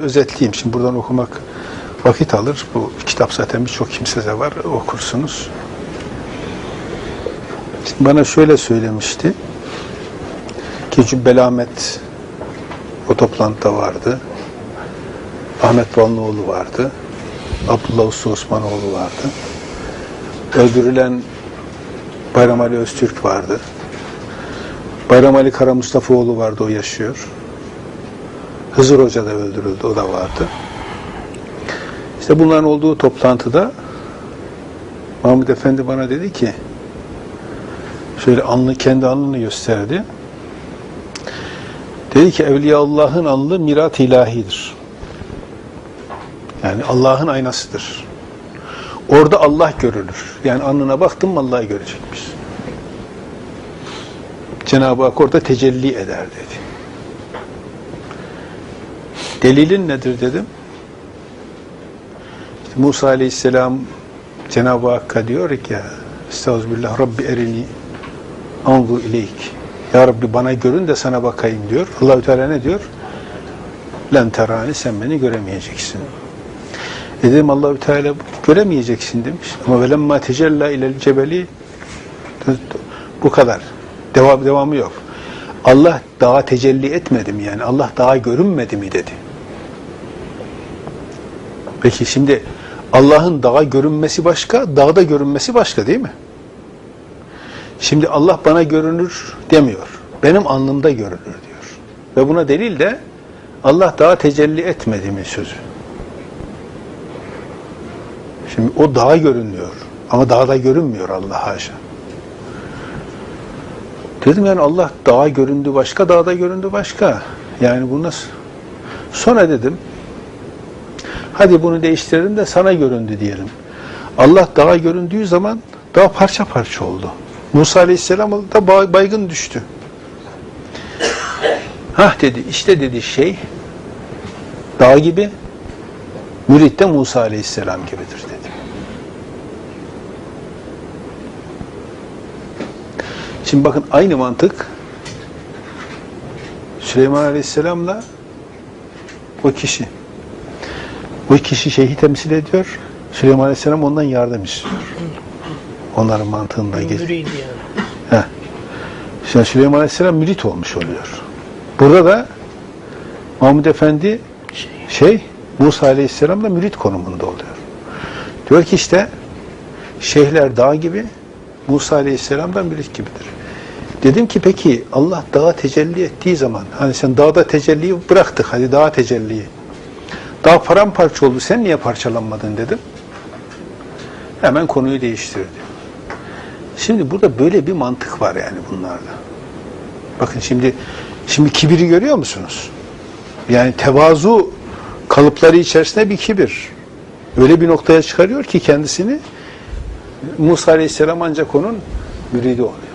özetleyeyim. Şimdi buradan okumak vakit alır. Bu kitap zaten birçok kimsede var. Okursunuz. Şimdi bana şöyle söylemişti. Ki Cübbeli Ahmet o toplantıda vardı. Ahmet Ballıoğlu vardı. Abdullah Usta Osmanoğlu vardı. Öldürülen Bayram Ali Öztürk vardı. Bayram Ali Kara Mustafaoğlu vardı, o yaşıyor. Hızır Hoca da öldürüldü, o da vardı. İşte bunların olduğu toplantıda Mahmud Efendi bana dedi ki şöyle alnı, kendi alnını gösterdi. Dedi ki Evliyaullah'ın alnı mirat ilahidir. Yani Allah'ın aynasıdır. Orada Allah görülür. Yani alnına baktın mı Allah'ı görecekmiş. Cenab-ı Hak orada tecelli eder dedi. Delilin nedir dedim. İşte Musa Aleyhisselam Cenab-ı Hakk'a diyor ki Estağfirullah Rabbi erini anzu ileyk. Ya Rabbi bana görün de sana bakayım diyor. Allahü Teala ne diyor? Len terani sen beni göremeyeceksin. E dedim Allahü Teala göremeyeceksin demiş. Ama velemma tecella ilel cebeli bu kadar. Devam, devamı yok. Allah dağa tecelli etmedi mi yani? Allah dağa görünmedi mi dedi. Peki şimdi Allah'ın dağa görünmesi başka, dağda görünmesi başka değil mi? Şimdi Allah bana görünür demiyor. Benim alnımda görünür diyor. Ve buna delil de Allah dağa tecelli etmedi mi sözü. Şimdi o dağa görünüyor. Ama dağda görünmüyor Allah haşa. Dedim yani Allah dağa göründü başka, dağda göründü başka. Yani bu nasıl? Sonra dedim, hadi bunu değiştirelim de sana göründü diyelim. Allah dağa göründüğü zaman dağ parça parça oldu. Musa Aleyhisselam da baygın düştü. Hah dedi, işte dedi şey, dağ gibi, mürit de Musa Aleyhisselam gibidir dedi. Şimdi bakın aynı mantık Süleyman Aleyhisselam'la o kişi. O kişi şeyhi temsil ediyor. Süleyman Aleyhisselam ondan yardım istiyor. Onların mantığında. Müridi yani. Heh. Şimdi Süleyman Aleyhisselam mürit olmuş oluyor. Burada da Mahmud Efendi şey Musa Aleyhisselam da mürit konumunda oluyor. Diyor ki işte şeyhler dağ gibi Musa Aleyhisselam da mürit gibidir. Dedim ki peki Allah dağa tecelli ettiği zaman hani sen dağda tecelliyi bıraktık hadi dağa tecelliyi. Dağ paramparça oldu sen niye parçalanmadın dedim. Hemen konuyu değiştirdi. Şimdi burada böyle bir mantık var yani bunlarda. Bakın şimdi şimdi kibiri görüyor musunuz? Yani tevazu kalıpları içerisinde bir kibir. Öyle bir noktaya çıkarıyor ki kendisini Musa Aleyhisselam ancak onun müridi oluyor.